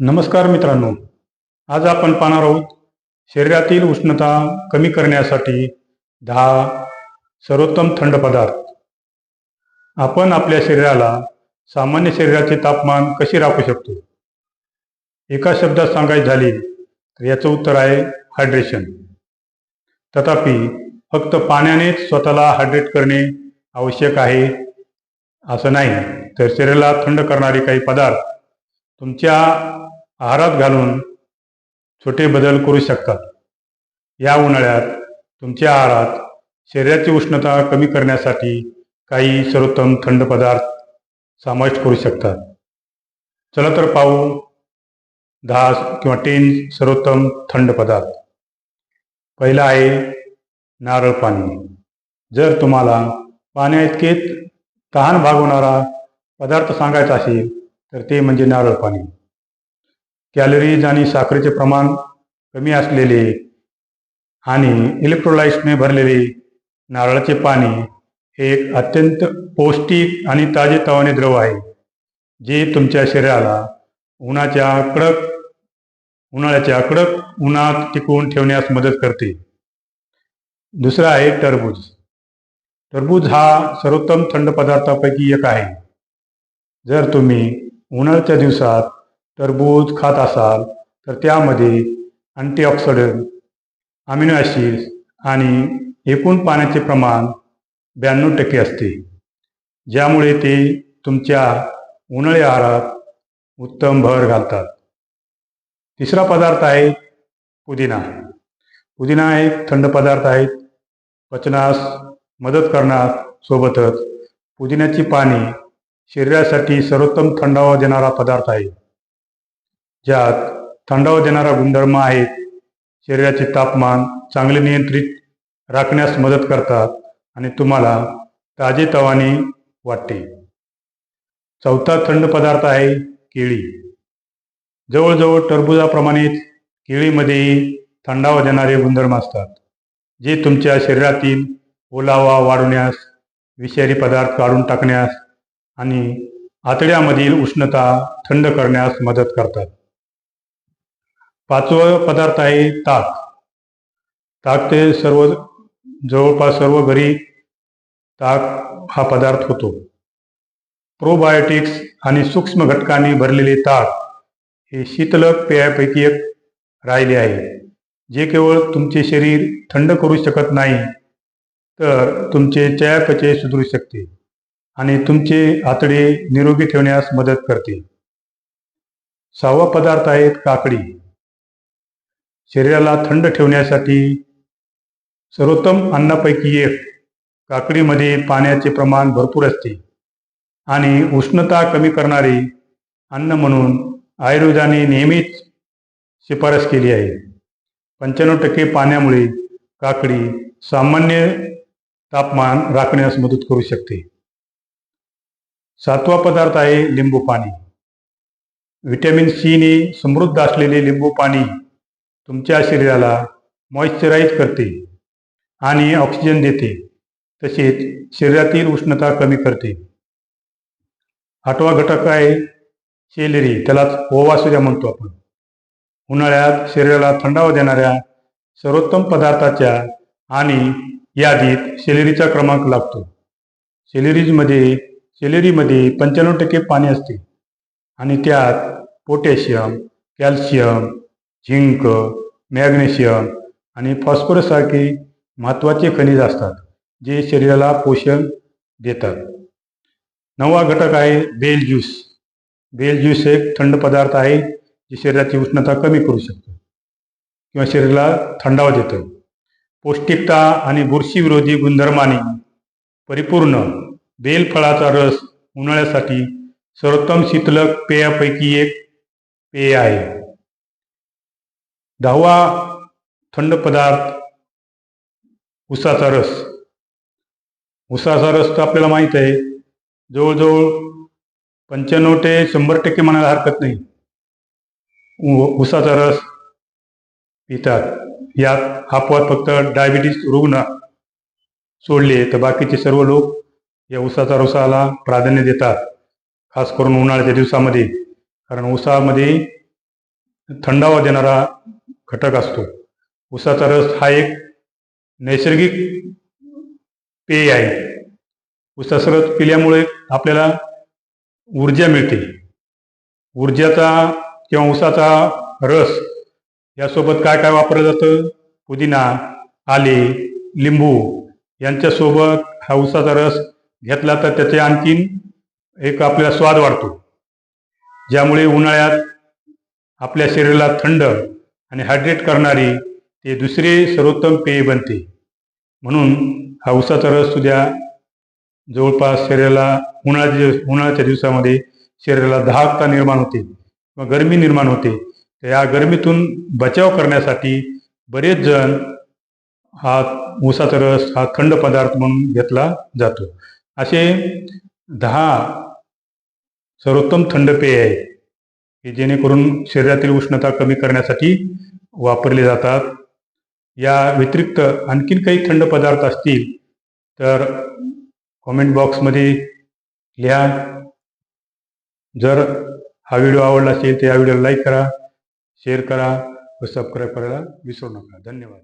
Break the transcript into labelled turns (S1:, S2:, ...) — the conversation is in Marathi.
S1: नमस्कार मित्रांनो. आज आपण पाहणार आहोत शरीरातील उष्णता कमी करण्यासाठी दहा सर्वोत्तम थंड पदार्थ. आपण आपल्या शरीराला सामान्य शरीराचे तापमान कसे राखू शकतो? एका शब्दात सांगायचे झाले तर याचं उत्तर आहे हायड्रेशन तथापि फक्त पाण्यानेच स्वतःला हायड्रेट करणे आवश्यक आहे असं नाही. तर शरीराला थंड करणारे काही पदार्थ तुमच्या आहारात घालून छोटे बदल करू शकतात. या उन्हाळ्यात तुमच्या आहारात शरीराची उष्णता कमी करण्यासाठी काही सर्वोत्तम थंड पदार्थ समाविष्ट करू शकतात. चला तर पाहू दहा किंवा टेन सर्वोत्तम थंड पदार्थ. पहिला आहे नारळ पाणी. जर तुम्हाला पाण्या इतकेच तहान भागवणारा पदार्थ सांगायचा असेल तर ते म्हणजे नारळ पाणी. कॅलरीज आणि साखरेचे प्रमाण कमी असलेले आणि इलेक्ट्रोलाइट्सने भरलेले नारळाचे पाणी हे एक अत्यंत पौष्टिक आणि ताजेतवाने द्रव आहे जे तुमच्या शरीराला उन्हाच्या कडक उन्हाळ्याच्या कडक उन्हात टिकवून ठेवण्यास मदत करते. दुसरा आहे टरबूज. टरबूज हा सर्वोत्तम थंड पदार्थापैकी एक आहे. जर तुम्ही उन्हाळ्याच्या दिवसात टरबूज खात असाल तर त्यामध्ये अँटीऑक्सिडंट अमिनो ॲसिड्स आणि एकूण पाण्याचे प्रमाण ब्याण्णव टक्के असते. ज्यामुळे ते तुमच्या उन्हाळी आहारात उत्तम भर घालतात. तिसरा पदार्थ आहे पुदिना. पुदिना एक थंड पदार्थ आहे. पचनास मदत करणार सोबतच पुदिन्याची पाने शरीरासाठी सर्वोत्तम थंडावा देणारा पदार्थ आहे. ज्यात थंडावा देणारा गुणधर्म आहेत शरीराचे तापमान चांगले नियंत्रित राखण्यास मदत करतात आणि तुम्हाला ताजेतवाने वाटते. चौथा थंड पदार्थ आहे केळी. जवळजवळ टरबुजाप्रमाणेच केळीमध्येही थंडावा देणारे गुणधर्म असतात जे तुमच्या शरीरातील ओलावा वाढवण्यास विषारी पदार्थ काढून टाकण्यास आणि आतड्यामधील उष्णता थंड करण्यास मदत करतात. पाचवं पदार्थ आहे ताक. ताक ते सर्व जवळपास सर्व घरी ताक हा पदार्थ होतो. प्रोबायोटिक्स आणि सूक्ष्म घटकांनी भरलेले ताक हे शीतलक पेयापैकी एक राहिले आहे. जे केवळ तुमचे शरीर थंड करू शकत नाही तर तुमचे चयापचय सुधरू शकते आणि तुमचे आतडे निरोगी ठेवण्यास मदत करते. सहावा पदार्थ आहेत काकडी. शरीराला थंड ठेवण्यासाठी सर्वोत्तम अन्नापैकी एक काकडीमध्ये पाण्याचे प्रमाण भरपूर असते आणि उष्णता कमी करणारे अन्न म्हणून आयुर्वेदाने नेहमीच शिफारस केली आहे. पंच्याण्णव टक्के पाण्यामुळे काकडी सामान्य तापमान राखण्यास मदत करू शकते. सातवा पदार्थ आहे लिंबू पाणी. व्हिटॅमिन सीने समृद्ध असलेले लिंबू पाणी तुमच्या शरीराला मॉइश्चराईज करते आणि ऑक्सिजन देते. तसेच शरीरातील उष्णता कमी करते. आठवा घटक आहे सेलेरी त्यालाच ओवासुद्धा म्हणतो आपण. उन्हाळ्यात शरीराला थंडावा देणाऱ्या सर्वोत्तम पदार्थाच्या आणि यादीत सेलेरीचा क्रमांक लागतो. सेलेरीजमध्ये सेलेरीमध्ये पंच्याण्णव टक्के पाणी असते. आणि त्यात पोटॅशियम कॅल्शियम झिंक मॅग्नेशियम आणि फॉस्फरससारखे महत्त्वाचे खनिज असतात जे शरीराला पोषण देतात. नववा घटक आहे बेल ज्यूस. बेल ज्यूस एक थंड पदार्थ आहे जे शरीराची उष्णता कमी करू शकतो किंवा शरीराला थंडावा देतो. पौष्टिकता आणि बुरशीविरोधी गुणधर्माने परिपूर्ण बेल फळाचा रस उन्हाळ्यासाठी सर्वोत्तम शीतलक पेयापैकी एक पेय आहे. दहावा थंड पदार्थ उसाचा रस. उसाचा रस तर आपल्याला माहीत आहे जवळजवळ पंच्याण्णव ते शंभर टक्के म्हणायला हरकत नाही. उ- उसाचा रस पितात. यात अपवाद फक्त डायबिटीस रुग्ण सोडले तर बाकीचे सर्व लोक या उसाचा रसाला प्राधान्य देतात खास करून उन्हाळ्याच्या दिवसामध्ये. कारण उसामध्ये थंडावा देणारा घटक असतो. उसाचा रस हा एक नैसर्गिक पेय आहे. उसाचा रस पिल्यामुळे आपल्याला ऊर्जा मिळते. ऊर्जाचा किंवा उसाचा रस यासोबत काय काय वापरलं जातं? पुदिना आले लिंबू यांच्यासोबत हा उसाचा रस घेतला तर त्याचे आणखीन एक आपल्याला स्वाद वाढतो. ज्यामुळे उन्हाळ्यात आपल्या शरीराला थंड आणि हायड्रेट करणारी ते दुसरे सर्वोत्तम पेय बनते. म्हणून हा उसाचा रस सुद्धा जवळपास शरीराला उन्हाळ्याच्या दिवस उन्हाळ्याच्या दिवसामध्ये शरीराला दहाकता निर्माण होते किंवा गरमी निर्माण होते. तर या गरमीतून बचाव करण्यासाठी बरेच जण हा उसाचा रस हा थंड पदार्थ म्हणून घेतला जातो. असे दहा सर्वोत्तम थंड पेय आहे की जेणेकरून शरीरातील उष्णता कमी करण्यासाठी वापरले जातात. या व्यतिरिक्त आणखीन काही थंड पदार्थ असतील तर कॉमेंट बॉक्समध्ये लिहा. जर हा व्हिडिओ आवडला असेल तर या व्हिडिओला लाईक करा शेअर करा व सबस्क्राईब करायला विसरू नका. धन्यवाद.